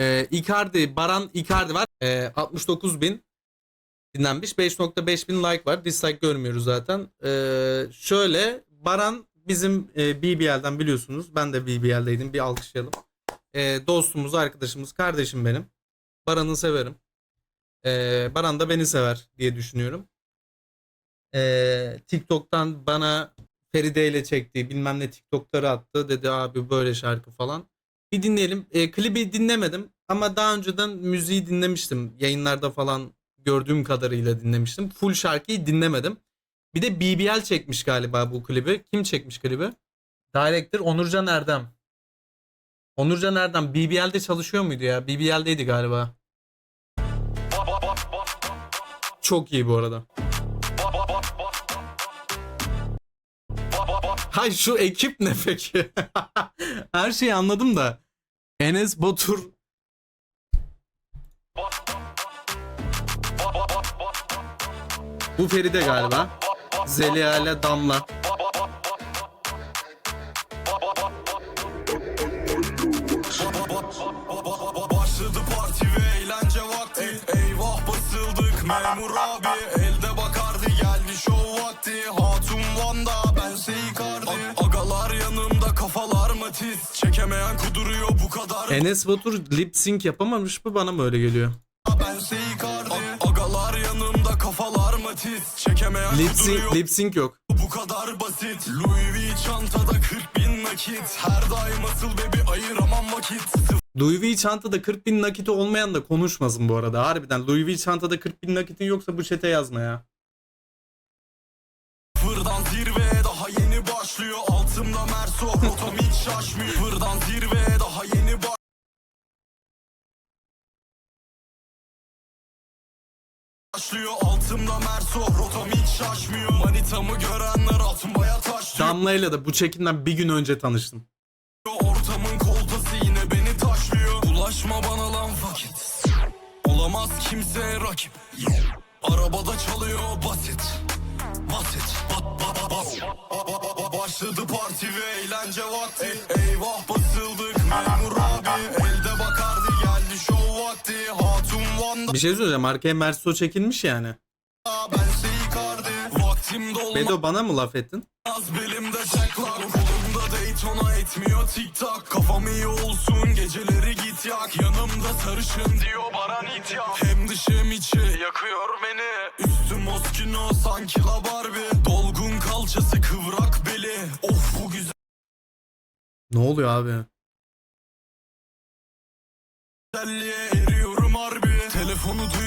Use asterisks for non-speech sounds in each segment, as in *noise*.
Ee, Icardi, Baran Icardi var. Ee, 69 bin dinlenmiş. 5.5 bin like var. Dislike görmüyoruz zaten. Ee, şöyle Baran bizim e, BBL'den biliyorsunuz. Ben de BBL'deydim. Bir alkışlayalım. Ee, dostumuz, arkadaşımız, kardeşim benim. Baran'ı severim. Ee, Baran da beni sever diye düşünüyorum. Ee, TikTok'tan bana Feride ile çektiği bilmem ne TikTok'ları attı. Dedi abi böyle şarkı falan. Bir dinleyelim. E, klibi dinlemedim ama daha önceden müziği dinlemiştim. Yayınlarda falan gördüğüm kadarıyla dinlemiştim. Full şarkıyı dinlemedim. Bir de BBL çekmiş galiba bu klibi. Kim çekmiş klibi? Director Onurcan Erdem. Onurcan Erdem BBL'de çalışıyor muydu ya? BBL'deydi galiba. Çok iyi bu arada. Hay şu ekip ne peki? *laughs* Her şeyi anladım da. Enes Batur Bu Feride galiba. Zeliha ile Damla. Başladı parti ve eğlence vakti Eyvah basıldık memur abi Enes Batur lip sync yapamamış mı bana mı öyle geliyor? Agalar yanımda kafalar matiz Çekemeyen Lip sync, lip sync yok. bu kadar basit Louis V çantada 40 bin nakit Her daim asıl bebi ayıramam vakit Louis V çantada 40 bin nakiti olmayan da konuşmasın bu arada. Harbiden Louis V çantada 40 bin nakitin yoksa bu çete yazma ya. Fırdan zirve daha yeni başlıyor Altımda Merso rotam hiç şaşmıyor Fırdan zirve daha yeni başlıyor Altımda Merso rotam hiç şaşmıyor. Manitamı görenler atmaya taşlıyor. Damla'yla da bu çekimden bir gün önce tanıştım. Ortamın koltası yine beni taşlıyor. Bulaşma bana lan vakit. Olamaz kimse rakip. Arabada çalıyor basit. Basit. Bat bat bat Başladı parti ve eğlence vakti. Eyvah basıldık. Memur Bir şey söyleyeceğim. Arkaya Merso çekilmiş yani. Bedo bana mı laf ettin? belimde çeklar Kolumda Daytona etmiyor tik tak Kafam iyi olsun geceleri git yak. Yanımda sarışın diyor Baran it yak. Hem dışı hem içi yakıyor beni. Üstüm Moschino sanki la Barbie. Dolgun kalçası kıvrak beli. Of bu Ne oluyor abi? güzelliğe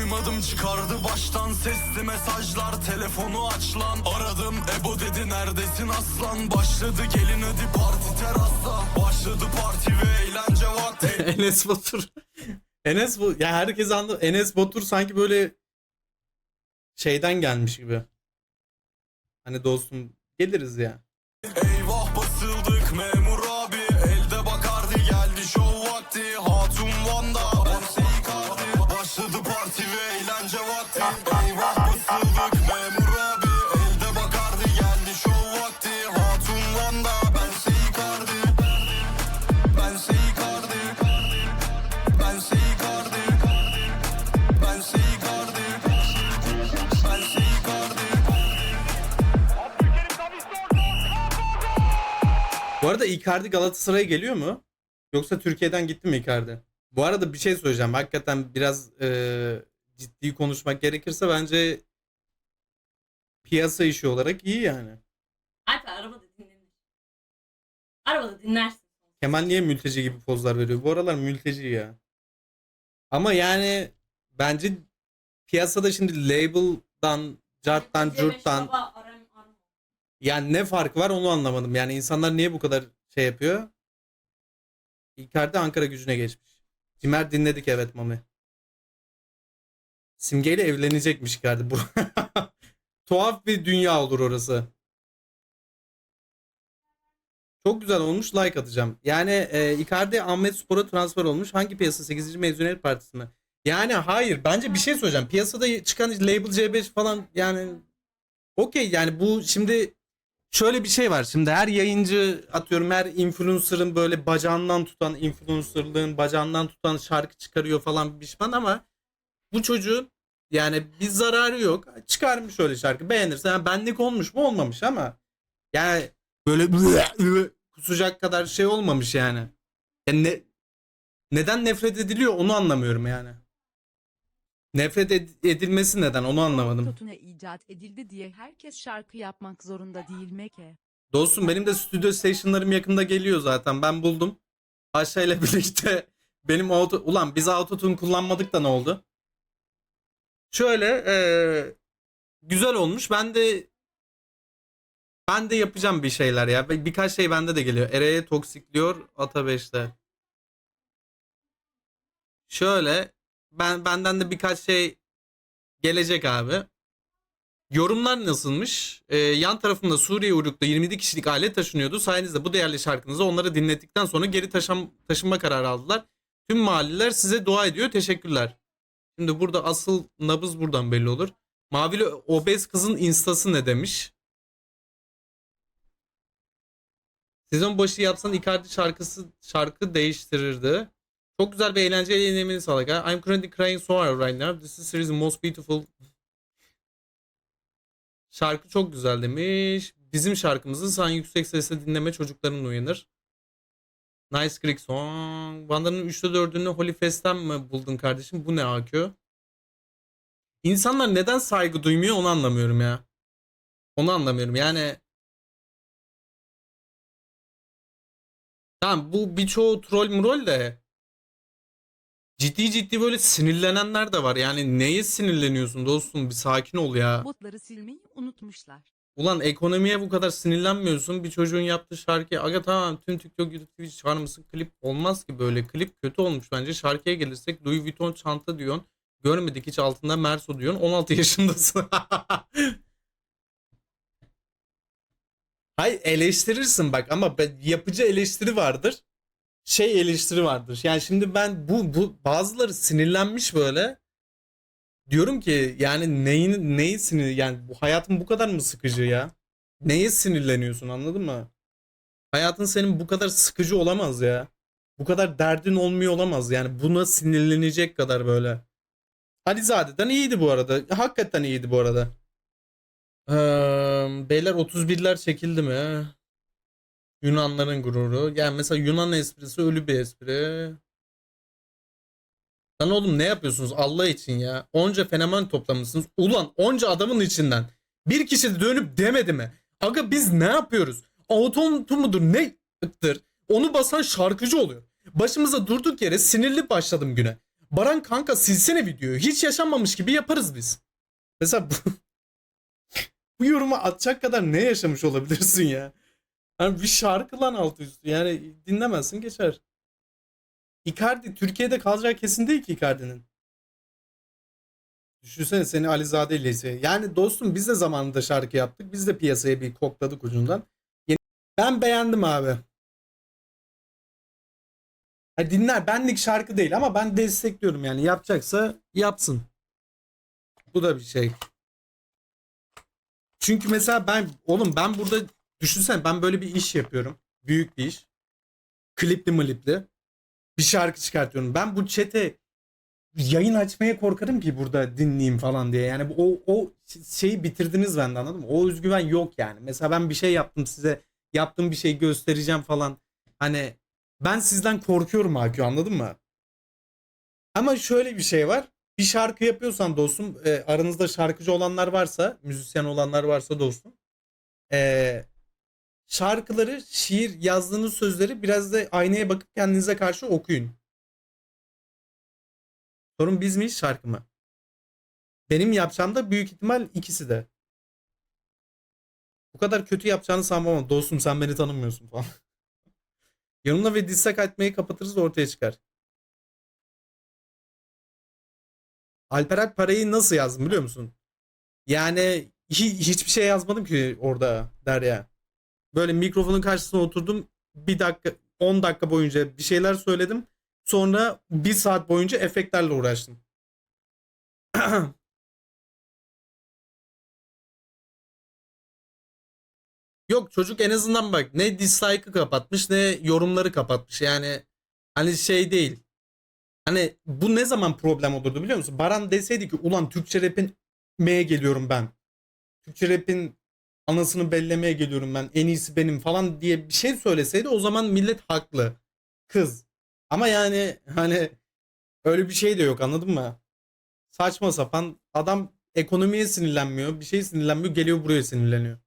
duymadım çıkardı baştan Sesli mesajlar telefonu aç lan Aradım Ebo dedi neredesin aslan Başladı gelin hadi parti terasta Başladı parti ve eğlence vakti *laughs* Enes Batur. Enes bu ya herkes anladı. Enes Batur sanki böyle şeyden gelmiş gibi. Hani dostum geliriz ya. Eyvah basıldık memur abi. Elde bakardı geldi şov vakti. Hatun Bu arada Icardi Galatasaray'a geliyor mu? Yoksa Türkiye'den gitti mi Icardi? Bu arada bir şey söyleyeceğim. Hakikaten biraz e, ciddi konuşmak gerekirse bence piyasa işi olarak iyi yani. Alper arabada dinlenir. Arabada dinlersin. Kemal niye mülteci gibi pozlar veriyor? Bu aralar mülteci ya. Ama yani bence piyasada şimdi label'dan, carttan, Cem curttan Baba, Aram, Aram. yani ne fark var onu anlamadım. Yani insanlar niye bu kadar şey yapıyor? Icardi Ankara gücüne geçmiş. Cimer dinledik evet Mami. Simge ile evlenecekmiş. Bu *laughs* Tuhaf bir dünya olur orası. Çok güzel olmuş like atacağım. Yani e, Icardi Ahmet Spor'a transfer olmuş. Hangi piyasa? 8. Mezuniyet Partisi mi? Yani hayır. Bence bir şey söyleyeceğim. Piyasada çıkan label C5 falan yani okey yani bu şimdi şöyle bir şey var. Şimdi her yayıncı atıyorum her influencer'ın böyle bacağından tutan influencer'lığın bacağından tutan şarkı çıkarıyor falan pişman ama bu çocuğun yani bir zararı yok. Çıkarmış öyle şarkı. Beğenirse yani benlik olmuş mu olmamış ama yani böyle *laughs* kusacak kadar şey olmamış yani. Yani ne, neden nefret ediliyor onu anlamıyorum yani. Nefret ed- edilmesi neden onu anlamadım. Totuna icat edildi diye herkes şarkı yapmak zorunda değil Meke. Dostum benim de stüdyo stationlarım yakında geliyor zaten. Ben buldum. Aşağıyla birlikte *laughs* benim auto... Ulan biz autotune kullanmadık da ne oldu? Şöyle eee, güzel olmuş. Ben de ben de yapacağım bir şeyler ya. Bir- Birkaç şey bende de geliyor. Ereğe toksikliyor Ata 5'te. Şöyle ben benden de birkaç şey gelecek abi. Yorumlar nasılmış? Ee, yan tarafında Suriye uyruklu 27 kişilik aile taşınıyordu. Sayenizde bu değerli şarkınızı onları dinlettikten sonra geri taşın, taşınma kararı aldılar. Tüm mahalleler size dua ediyor. Teşekkürler. Şimdi burada asıl nabız buradan belli olur. Mavili obez kızın instası ne demiş? Sezon başı yapsan Icardi şarkısı şarkı değiştirirdi. Çok güzel bir eğlenceli yayınlamını sağladık. I'm currently crying so hard right now. This is series most beautiful Şarkı çok güzel demiş. Bizim şarkımızı sen yüksek sesle dinleme çocukların uyanır. Nice Creek Song. Wander'ın 3'te 4'ünü Holy Fest'ten mi buldun kardeşim? Bu ne AQ? İnsanlar neden saygı duymuyor onu anlamıyorum ya. Onu anlamıyorum. Yani Tamam bu birçoğu troll mrol de ciddi ciddi böyle sinirlenenler de var. Yani neye sinirleniyorsun dostum? Bir sakin ol ya. Botları silmeyi unutmuşlar. Ulan ekonomiye bu kadar sinirlenmiyorsun. Bir çocuğun yaptığı şarkı. Aga tamam tüm TikTok, YouTube, Twitch mısın? Klip olmaz ki böyle. Klip kötü olmuş bence. Şarkıya gelirsek Louis Vuitton çanta diyorsun. Görmedik hiç altında Merso diyorsun. 16 *laughs* yaşındasın. Hayır eleştirirsin bak ama yapıcı eleştiri vardır. Şey eleştiri vardır. Yani şimdi ben bu bu bazıları sinirlenmiş böyle. Diyorum ki yani neyin neyi sinir yani bu hayatın bu kadar mı sıkıcı ya? Neye sinirleniyorsun anladın mı? Hayatın senin bu kadar sıkıcı olamaz ya. Bu kadar derdin olmuyor olamaz yani buna sinirlenecek kadar böyle. Alizade'den iyiydi bu arada. Hakikaten iyiydi bu arada. Eee, beyler 31'ler çekildi mi? Yunanların gururu. Yani mesela Yunan esprisi ölü bir espri. Lan oğlum ne yapıyorsunuz Allah için ya? Onca fenomen toplamışsınız. Ulan onca adamın içinden bir kişi de dönüp demedi mi? Aga biz ne yapıyoruz? Auto mudur nedir? Onu basan şarkıcı oluyor. Başımıza durduk yere sinirli başladım güne. Baran kanka silsene videoyu. Hiç yaşanmamış gibi yaparız biz. Mesela bu, bu yorumu atacak kadar ne yaşamış olabilirsin ya? Yani bir şarkı lan altı üstü. Yani dinlemezsin geçer. Icardi Türkiye'de kalacağı kesin değil ki Icardi'nin. Düşünsene seni Alizade ile Yani dostum biz de zamanında şarkı yaptık. Biz de piyasaya bir kokladık ucundan. Ben beğendim abi. Ha, dinler benlik şarkı değil ama ben destekliyorum yani. Yapacaksa yapsın. Bu da bir şey. Çünkü mesela ben oğlum ben burada düşünsene ben böyle bir iş yapıyorum. Büyük bir iş. Klipli mlipli bir şarkı çıkartıyorum. Ben bu çete yayın açmaya korkarım ki burada dinleyeyim falan diye. Yani o o şeyi bitirdiniz bende anladın mı? O özgüven yok yani. Mesela ben bir şey yaptım size yaptığım bir şey göstereceğim falan. Hani ben sizden korkuyorum Akü anladın mı? Ama şöyle bir şey var. Bir şarkı yapıyorsan dostum e, aranızda şarkıcı olanlar varsa müzisyen olanlar varsa dostum e, şarkıları, şiir yazdığınız sözleri biraz da aynaya bakıp kendinize karşı okuyun. Sorun biz miyiz şarkı mı? Benim yapacağım da büyük ihtimal ikisi de. Bu kadar kötü yapacağını sanmam ama dostum sen beni tanımıyorsun falan. *laughs* Yanımda ve dislike atmayı kapatırız ortaya çıkar. Alper Alp parayı nasıl yazdım biliyor musun? Yani hi- hiçbir şey yazmadım ki orada Derya. Böyle mikrofonun karşısına oturdum. Bir dakika 10 dakika boyunca bir şeyler söyledim. Sonra bir saat boyunca efektlerle uğraştım. *clears throat* Yok çocuk en azından bak ne dislike'ı kapatmış ne yorumları kapatmış. Yani hani şey değil. Hani bu ne zaman problem olurdu biliyor musun? Baran deseydi ki ulan Türkçe rap'in M'ye geliyorum ben. Türkçe rap'in anasını bellemeye geliyorum ben. En iyisi benim falan diye bir şey söyleseydi o zaman millet haklı. Kız. Ama yani hani öyle bir şey de yok anladın mı? Saçma sapan adam ekonomiye sinirlenmiyor. Bir şey sinirlenmiyor. Geliyor buraya sinirleniyor.